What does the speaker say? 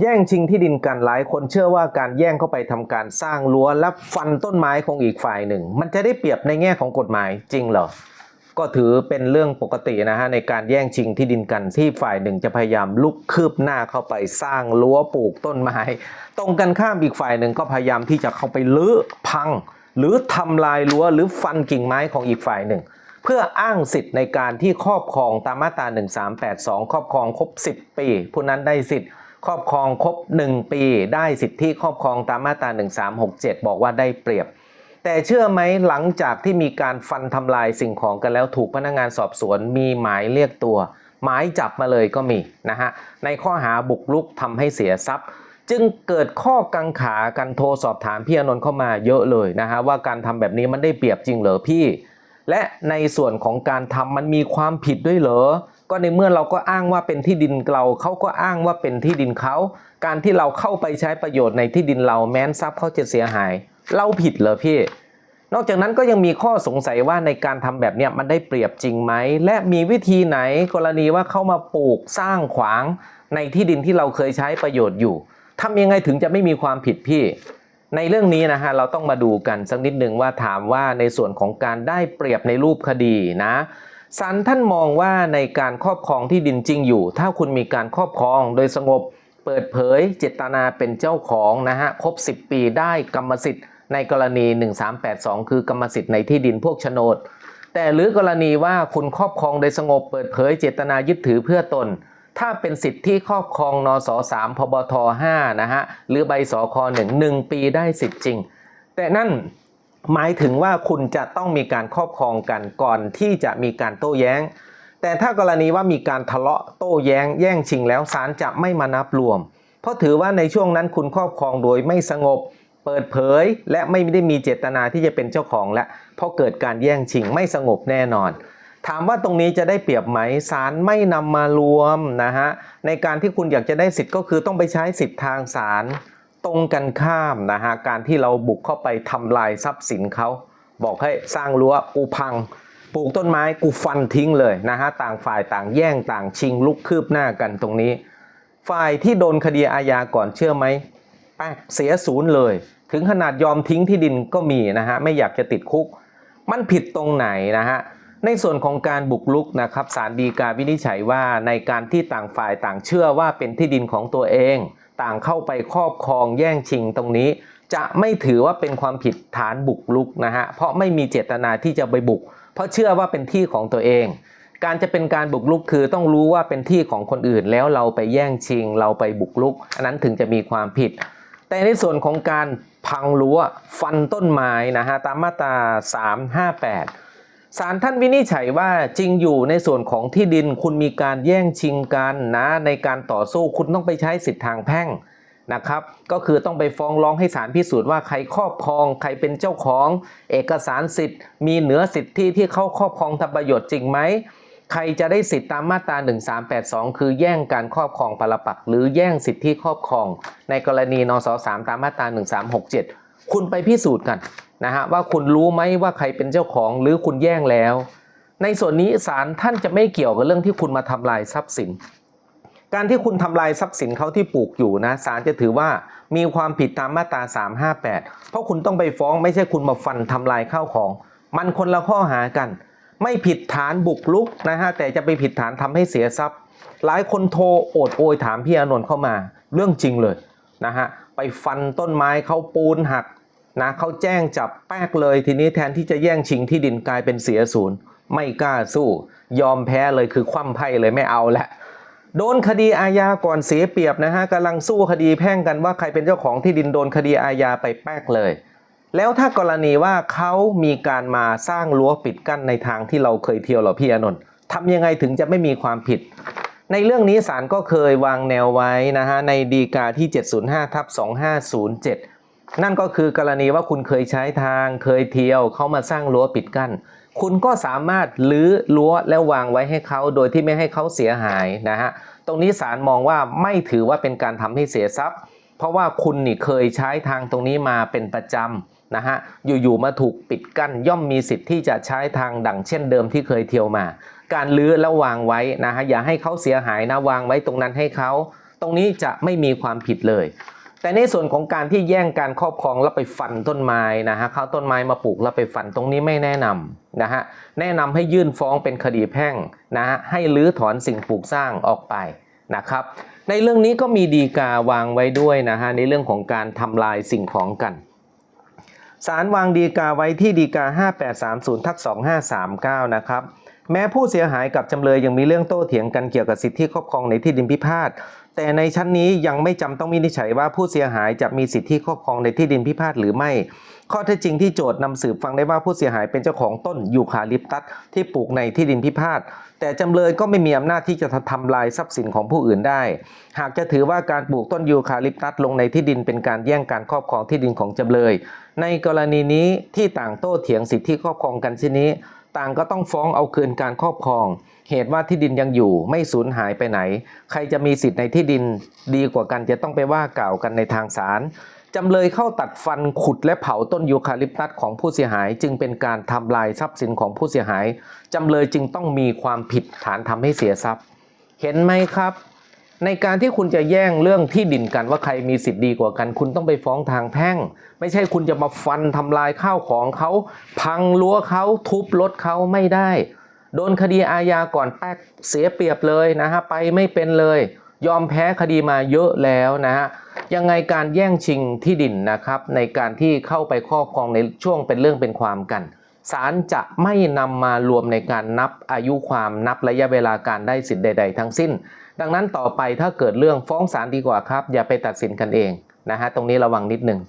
แย่งชิงที่ดินกันหลายคนเชื่อว่าการแย่งเข้าไปทำการสร้างรั้วและฟันต้นไม้ของอีกฝ่ายหนึ่ง มันจะได้เปรียบในแง่ของกฎหมายจริงเหรอก็ถือเป็นเรื่องปกตินะฮะในการแย่งชิงที่ดินกันที่ฝ่ายหนึ่งจะพยายามลุกคืบหน้าเข้าไปสร้างรั้วปลูกต้นไม้ ตรงกันข้ามอีกฝ่ายหนึ่งก็พยายามที่จะเข้าไปลื้อพัง หรือทำลายรั้วหรือฟันกิ่งไม้ของอีกฝ่ายหนึ่ง เพื่ออ้างสิทธิ์ในการที่ครอบครองตามมาตรา 1382 ครอบครองครบ 10 ปี ผู้นั้นได้สิทธิ์ ครอบครองครบ 1 ปีได้สิทธิครอบครองตามมาตรา 1367 บอกว่าได้เปรียบ แต่เชื่อไหมหลังจากที่มีการฟันทำลายสิ่งของกันแล้วถูกพนักงานสอบสวนมีหมายเรียกตัว หมายจับมาเลยก็มีนะฮะในข้อหาบุกรุกทำให้เสียทรัพย์ จึงเกิดข้อกังขากันโทรสอบถามพี่อนนท์เข้ามาเยอะเลยนะฮะว่าการทำแบบนี้มันได้เปรียบจริงเหรอพี่และในส่วนของการทำมันมีความผิดด้วยเหรอ ก็ในเมื่อเราก็อ้างว่าเป็นที่ดินเราเขาก็อ้างว่าเป็นที่ดินเขา การที่เราเข้าไปใช้ประโยชน์ในที่ดินเราแม้นทรัพย์เขาจะเสียหาย เราผิดเหรอพี่ นอกจากนั้นก็ยังมีข้อสงสัยว่าในการทำแบบเนี้ยมันได้เปรียบจริงไหม และมีวิธีไหนกรณีว่าเข้ามาปลูกสร้างขวางในที่ดินที่เราเคยใช้ประโยชน์อยู่ทำยังไงถึงจะไม่มีความผิดพี่ในเรื่องนี้นะฮะเราต้องมาดูกันสักนิดหนึ่งว่าถามว่าในส่วนของการได้เปรียบในรูปคดีนะ ศาลท่านมองว่าในการครอบครองที่ดินจริงอยู่ ถ้าคุณมีการครอบครองโดยสงบ เปิดเผยเจตนาเป็นเจ้าของนะฮะครบ 10 ปีได้กรรมสิทธิ์ในกรณี 1382 คือกรรมสิทธิ์ในที่ดินพวกโฉนด แต่หรือกรณีว่าคุณครอบครองโดยสงบ เปิดเผยเจตนายึดถือเพื่อตน ถ้าเป็นสิทธิที่ครอบครองนส3พบท5นะฮะหรือใบสค1 1ปีได้สิทธิ์จริง แต่นั่น หมายถึงว่าคุณจะต้องมีการครอบครองกันก่อนที่จะมีการโต้แย้ง แต่ถ้ากรณีว่ามีการทะเลาะโต้แย้ง แย่งชิงแล้วศาลจะไม่มานับรวม เพราะถือว่าในช่วงนั้นคุณครอบครองโดยไม่สงบ เปิดเผย และไม่ได้มีเจตนาที่จะเป็นเจ้าของและเพราะเกิดการแย่งชิงไม่สงบแน่นอน ถามว่าตรงนี้จะได้เปรียบไหมศาลไม่นำมารวมนะฮะในการที่คุณอยากจะได้สิทธิ์ก็คือต้องไปใช้สิทธิ์ทางศาล ตรงกันข้ามนะฮะการที่เราบุกเข้าไปทำลายทรัพย์สินเขาบอกให้สร้างรั้วกูพังปลูกต้นไม้กูฟันทิ้งเลยนะฮะต่างฝ่ายต่างแย่งต่างชิงลุกคืบหน้ากันตรงนี้ ฝ่ายที่โดนคดีอาญาก่อนเชื่อไหมแป๊กเสียศูนย์เลย ถึงขนาดยอมทิ้งที่ดินก็มีนะฮะไม่อยากจะติดคุก มันผิดตรงไหนนะฮะในส่วนของการบุกลุกนะครับศาลฎีกาวินิจฉัยว่าในการที่ต่างฝ่ายต่างเชื่อว่าเป็นที่ดินของตัวเอง ต่างเข้าไปครอบครองแย่งชิงตรงนี้ จะไม่ถือว่าเป็นความผิดฐานบุกลุกนะฮะเพราะไม่มีเจตนาที่จะไปบุก เพราะเชื่อว่าเป็นที่ของตัวเอง การจะเป็นการบุกลุกคือต้องรู้ว่าเป็นที่ของคนอื่นแล้วเราไปแย่งชิง เราไปบุกลุก อันนั้นถึงจะมีความผิด แต่ในส่วนของการพังรั้วฟันต้นไม้นะฮะตามมาตรา358 ศาลท่านวินิจฉัยว่าจริงอยู่ในส่วนของที่ดินคุณมีการแย่งชิงกันนะในการต่อสู้คุณต้องไปใช้สิทธิทางแพ่งนะครับก็คือต้องไปฟ้องร้องให้ศาลพิสูจน์ว่าใครครอบครองใครเป็นเจ้าของ เอกสารสิทธิ์ มีเหนือสิทธิที่เขาครอบครองทำประโยชน์จริงไหมใครจะได้สิทธิตามมาตรา 1382 คือแย่งการครอบครองปรปักหรือแย่งสิทธิครอบครอง ในกรณีนส3ตามมาตรา 1367 คุณไปพิสูจน์กันนะฮะว่าคุณรู้ไหมว่าใครเป็นเจ้าของหรือคุณแย่งแล้ว ในส่วนนี้ศาลท่านจะไม่เกี่ยวกับเรื่องที่คุณมาทำลายทรัพย์สิน การที่คุณทำลายทรัพย์สินเขาที่ปลูกอยู่นะศาลจะถือว่ามีความผิดตามมาตรา 358 เพราะคุณต้องไปฟ้องไม่ใช่คุณมาฟันทำลายข้าวของ มันคนละข้อหากัน ไม่ผิดฐานบุกลุกนะฮะแต่จะไปผิดฐานทำให้เสียทรัพย์ หลายคนโทรโอดโอยถามพี่อนนท์เข้ามาเรื่องจริงเลยนะฮะ ฟันต้นไม้เขาปูนหักนะเขาแจ้งจับแป๊กเลยทีนี้แทนที่จะแย่งชิงที่ดินกลายเป็นเสียศูนย์ไม่กล้าสู้ ยอมแพ้เลยคือคว่ำไพ่เลยไม่เอาละโดนคดีอาญาก่อนเสียเปรียบนะฮะกำลังสู้คดีแพ่งกันว่าใครเป็นเจ้าของที่ดินโดนคดีอาญาไปแป๊กเลย แล้วถ้ากรณีว่าเขามีการมาสร้างรั้วปิดกั้นในทางที่เราเคยเที่ยวหรอพี่อนนท์ทำยังไงถึงจะไม่มีความผิด ในเรื่องนี้ศาลก็เคยวางแนวไว้นะฮะในดีกาที่ 705ทับ2507 นั่นก็คือกรณีว่าคุณเคยใช้ทางเคยเที่ยวเขามาสร้างรั้วปิดกั้น คุณก็สามารถลื้อรั้วแล้ววางไว้ให้เขาโดยที่ไม่ให้เขาเสียหายนะฮะตรงนี้ศาลมองว่าไม่ถือว่าเป็นการทำให้เสียทรัพย์ เพราะว่าคุณนี่เคยใช้ทางตรงนี้มาเป็นประจำนะฮะอยู่ๆมาถูกปิดกั้นย่อมมีสิทธิ์ที่จะใช้ทางดังเช่นเดิมที่เคยเที่ยวมา การลื้อแล้ววางไว้นะฮะอย่าให้เขาเสียหายนะวางไว้ตรงนั้นให้เขา ตรงนี้จะไม่มีความผิดเลย แต่ในส่วนของการที่แย่งการครอบครองแล้วไปฟันต้นไม้นะฮะเขาต้นไม้มาปลูกแล้วไปฟันตรงนี้ไม่แนะนำนะฮะแนะนำให้ยื่นฟ้องเป็นคดีแพ่งนะฮะให้รื้อถอนสิ่งปลูกสร้างออกไปนะครับในเรื่องนี้ก็มีดีกาวางไว้ด้วยนะฮะในเรื่องของการทำลายสิ่งของกันศาลวางดีกาไว้ที่ดีกา 5830ทัก2539 นะครับ แม้ผู้เสียหายกับจำเลยยังมีเรื่องโต้เถียงกันเกี่ยวกับสิทธิครอบครองในที่ดินพิพาท แต่ในชั้นนี้ยังไม่จำต้องวินิจฉัยว่าผู้เสียหายจะมีสิทธิครอบครองในที่ดินพิพาทหรือไม่ ข้อเท็จจริงที่โจทย์นำสืบฟังได้ว่าผู้เสียหายเป็นเจ้าของต้นยูคาลิปตัสที่ปลูกในที่ดินพิพาท แต่จำเลยก็ไม่มีอำนาจที่จะทำลายทรัพย์สินของผู้อื่นได้ หากจะถือว่าการปลูกต้นยูคาลิปตัสลงในที่ดินเป็นการแย่งการครอบครองที่ดินของจำเลย ในกรณีนี้ที่ต่างโต้เถียงสิทธิครอบครองกันเช่นนี้ ต่างก็ต้องฟ้องเอาคืนการครอบครอง เหตุว่าที่ดินยังอยู่ไม่สูญหายไปไหน ใครจะมีสิทธิ์ในที่ดินดีกว่ากันจะต้องไปว่ากล่าวกันในทางศาลจำเลยเข้าตัดฟันขุดและเผาต้นยูคาลิปตัสของผู้เสียหาย จึงเป็นการทำลายทรัพย์สินของผู้เสียหาย จำเลยจึงต้องมีความผิดฐานทำให้เสียทรัพย์ เห็นไหมครับ ในการที่คุณจะแย่งเรื่องที่ดินกันว่าใครมีสิทธิ์ดีกว่ากัน คุณต้องไปฟ้องทางแพ่ง ไม่ใช่คุณจะมาฟันทำลายข้าวของเขา พังรั้วเขาทุบรถเขาไม่ได้ โดนคดีอาญาก่อนแป๊กเสียเปรียบเลยนะฮะไปไม่เป็นเลย ยอมแพ้คดีมาเยอะแล้วนะฮะยังไงการแย่งชิงที่ดินนะครับ ในการที่เข้าไปครอบครองในช่วงเป็นเรื่องเป็นความกันศาลจะไม่นำมารวมในการนับอายุความนับระยะเวลาการได้สิทธิ์ใด ๆ ทั้งสิ้น ดังนั้นต่อไปถ้าเกิดเรื่องฟ้องศาลดีกว่าครับ อย่าไปตัดสินกันเองนะฮะตรงนี้ระวังนิดหนึ่ง